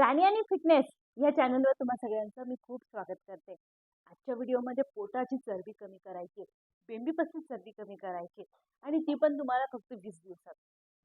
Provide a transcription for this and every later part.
राणी आणि फिटनेस या चॅनलवर तुम्हा सगळ्यांचं मी खूप स्वागत करते. आजच्या व्हिडिओमध्ये पोटाची चरबी कमी करायची बेंबीपासून चरबी कमी करायची आणि ती पण तुम्हाला फक्त वीस दिवसात.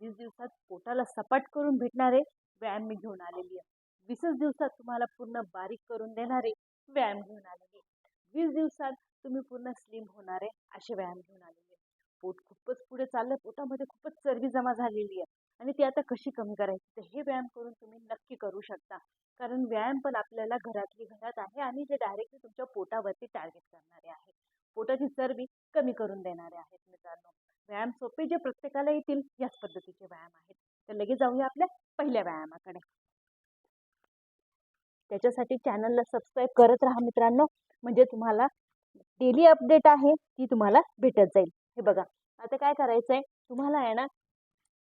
वीस दिवसात पोटाला सपाट करून भेटणारे व्यायाम मी घेऊन आलेली आहे. वीसच दिवसात तुम्हाला पूर्ण बारीक करून देणारे व्यायाम घेऊन आलेली आहे. वीस दिवसात तुम्ही पूर्ण स्लिम होणारे असे व्यायाम घेऊन आलेले आहे. पोट खूपच पुढे चाललंय पोटामध्ये खूपच चरबी जमा झालेली आहे. आणि ती आता कशी कमी करायची? तर हे व्यायाम करून तुम्ही नक्की करू शकता. कारण व्यायाम पण आपल्याला घरातली घरात आहे आणि जे डायरेक्टली तुमच्या पोटावरती टार्गेट करणारे आहे. पोटाची चरबी कमी करून देणारे आहेत मित्रांनो. व्यायाम सोपे जे प्रत्येकाला येतील याच पद्धतीचे व्यायाम आहेत. तर लगेच जाऊया आपल्या पहिल्या व्यायामाकडे. त्याच्यासाठी चॅनलला सबस्क्राईब करत राहा मित्रांनो. म्हणजे तुम्हाला डेली अपडेट आहे ती तुम्हाला भेटत जाईल. हे बघा. आता काय करायचं आहे तुम्हाला आहे ना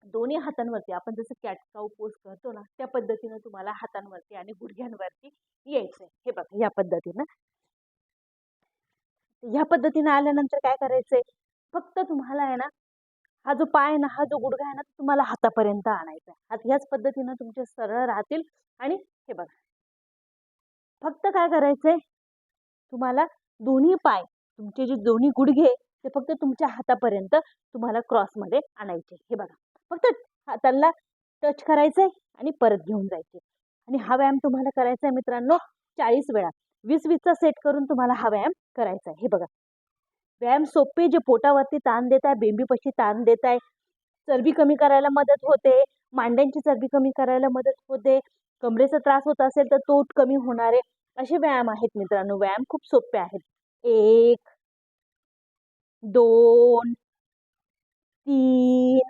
दोन्ही हातांवरती आपण जसं कॅटकाव पोज करतो ना त्या पद्धतीनं तुम्हाला हातांवरती आणि गुडघ्यांवरती यायचं आहे हे बघा या पद्धतीनं. ह्या पद्धतीनं आल्यानंतर काय करायचंय? फक्त तुम्हाला आहे ना हा जो पाय ना हा जो गुडघा आहे ना तो तुम्हाला हातापर्यंत आणायचा आहे हात ह्याच पद्धतीनं तुमचे सरळ राहतील आणि हे बघा. फक्त काय करायचंय? तुम्हाला दोन्ही पाय तुमचे जे दोन्ही गुडघे ते फक्त तुमच्या हातापर्यंत तुम्हाला क्रॉसमध्ये आणायचे. हे बघा. फक्त हाताला टच करायचंय आणि परत घेऊन जायचे आणि हा व्यायाम तुम्हाला करायचा आहे मित्रांनो चाळीस वेळा. वीस वीसचा सेट करून तुम्हाला हा व्यायाम करायचा आहे. हे बघा. व्यायाम सोपे जे पोटावरती ताण देत आहे बेंबीपाशी ताण देत आहे. चरबी कमी करायला मदत होते. मांड्यांची चरबी कमी करायला मदत होते. कमरेचा त्रास होत असेल तर तो कमी होणारे असे व्यायाम आहेत मित्रांनो. व्यायाम खूप सोपे आहेत. एक दोन तीन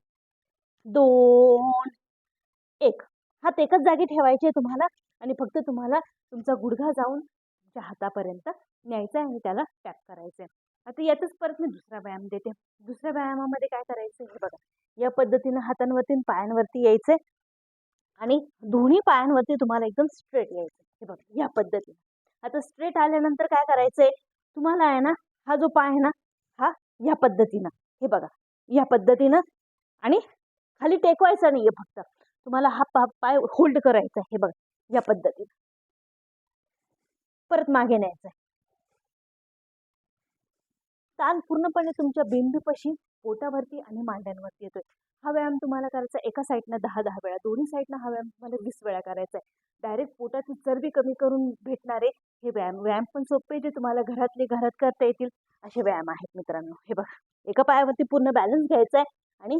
दोन एक. हात एकच जागी ठेवायचे तुम्हाला आणि फक्त तुम्हाला तुमचा गुडघा जाऊन तुमच्या हातापर्यंत न्यायचा आहे आणि त्याला टॅप करायचं आहे आता यातच परत मी दुसरा व्यायाम देते. दुसऱ्या व्यायामामध्ये काय करायचं हे बघा. या पद्धतीनं हातांवरती पायांवरती यायचंय आणि दोन्ही पायांवरती तुम्हाला एकदम स्ट्रेट यायचं हे बघा या पद्धतीनं. आता स्ट्रेट आल्यानंतर काय करायचंय? तुम्हाला आहे ना हा जो पाय आहे ना हा या पद्धतीनं. हे बघा या पद्धतीनं आणि खाली टेकवायचा नाहीये फक्त. तुम्हाला हा पा पाय होल्ड करायचा आहे. हे बघ या पद्धतीने. परत मागे न्यायचा आहे. ताण पूर्णपणे तुमच्या बेंबीपाशी पोटावरती आणि मांड्यांवरती येतोय. हा व्यायाम तुम्हाला करायचा एका साईडनं दहा दहा वेळा. दोन्ही साईडनं हा व्यायाम तुम्हाला वीस वेळा करायचा आहे. डायरेक्ट पोटाची चरबी कमी करून भेटणारे हे व्यायाम. व्यायाम पण सोपे जे तुम्हाला घरातले घरात करता येतील असे व्यायाम आहेत मित्रांनो. हे बघा. एका पायावरती पूर्ण बॅलन्स घ्यायचा आहे आणि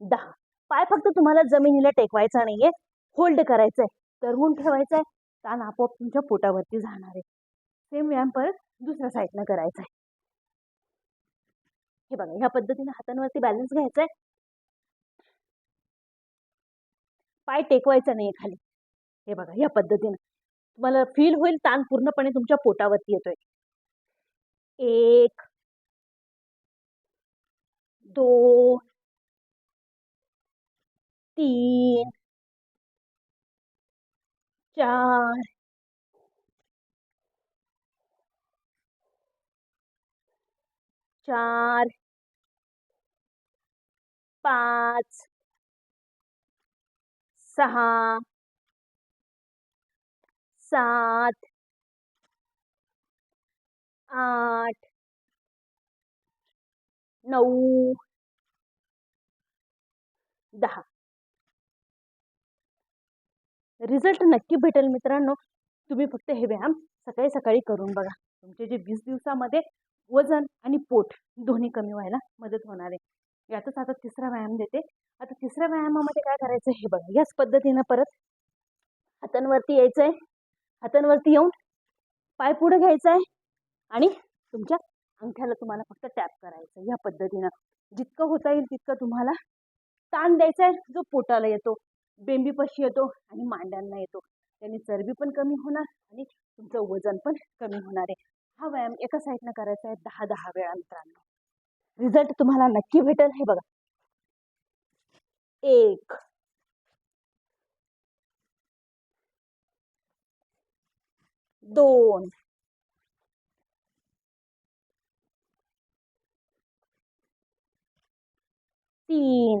दहा. पाय फक्त तुम्हाला जमिनीला टेकवायचा नाहीये होल्ड करायचंय तरवून ठेवायचं आहे ताण आपोआप तुमच्या पोटावरती जाणार आहे. सेम व्यायाम परत दुसऱ्या साईडनं करायचा आहे हे बघा ह्या पद्धतीने हातांवरती बॅलन्स घ्यायचा आहे पाय टेकवायचा नाही खाली. हे बघा या पद्धतीनं. तुम्हाला फील होईल ताण पूर्णपणे तुमच्या पोटावरती येतोय. एक दोन तीन चार चार पाच सहा सात आठ नऊ दहा। रिझल्ट नक्की भेटेल मित्रांनो. तुम्ही फक्त हे व्यायाम सकाळी सकाळी करून बघा. तुमचे जे वीस दिवसामध्ये वजन आणि पोट दोन्ही कमी व्हायला मदत होणार आहे. यातच आता तिसरा व्यायाम देते. आता तिसऱ्या व्यायामामध्ये काय करायचं हे बघा. याच पद्धतीनं परत हातांवरती यायचं आहे हातांवरती येऊन पाय पुढे घ्यायचा आहे आणि तुमच्या अंगठ्याला तुम्हाला फक्त टॅप करायचं या पद्धतीनं जितकं होता येईल तितकं तुम्हाला ताण द्यायचा आहे जो पोटाला येतो. बेंबीपाशी येतो आणि मांड्यांना येतो. त्यांनी चरबी पण कमी होणार आणि तुमचं वजन पण कमी होणार आहे. हा व्यायाम एका साईडनं करायचा आहे दहा दहा वेळा मित्रांनो. रिझल्ट तुम्हाला नक्की भेटेल. हे बघा. एक. दोन. तीन.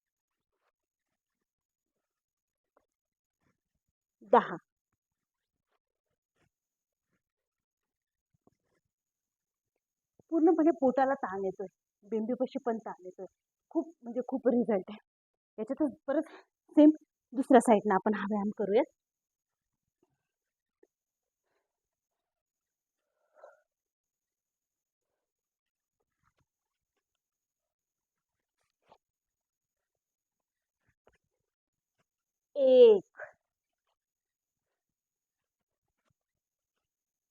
दहा. पूर्णपणे पोटाला ताण येतोय. बेंबीपाशी पण ताण येतोय. खूप म्हणजे खूप रिझल्ट आहे. याच्यातच परत सेम दुसऱ्या साईडनं आपण हा व्यायाम करूया एक.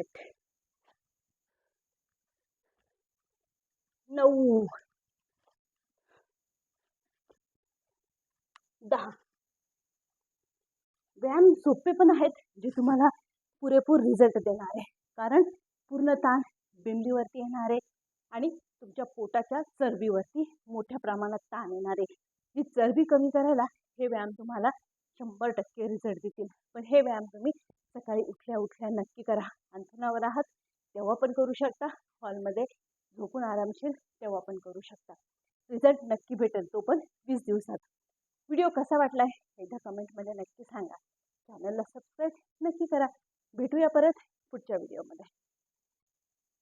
आठ नऊ दहा. व्यायाम सोपे पण आहेत जे तुम्हाला पुरेपूर रिझल्ट देणार आहे. कारण पूर्ण ताण बिंबीवरती येणार आहे आणि तुमच्या पोटाच्या चरबीवरती मोठ्या प्रमाणात ताण येणार आहे. जी चरबी कमी करायला हे व्यायाम तुम्हाला शंभर टक्के रिझल्ट देतील. पण हे व्यायाम तुम्ही सकाळी उठल्या उठल्या नक्की करा. अंथरुणावर आहात तेव्हा पण करू शकता. हॉलमध्ये झोपून आरामशीर तेव्हा पण करू शकता. रिझल्ट नक्की भेटेल तो पण वीस दिवसात. व्हिडिओ कसा वाटला आहे एकदा कमेंटमध्ये नक्की सांगा. चॅनलला सबस्क्राईब नक्की करा. भेटूया परत पुढच्या व्हिडिओमध्ये.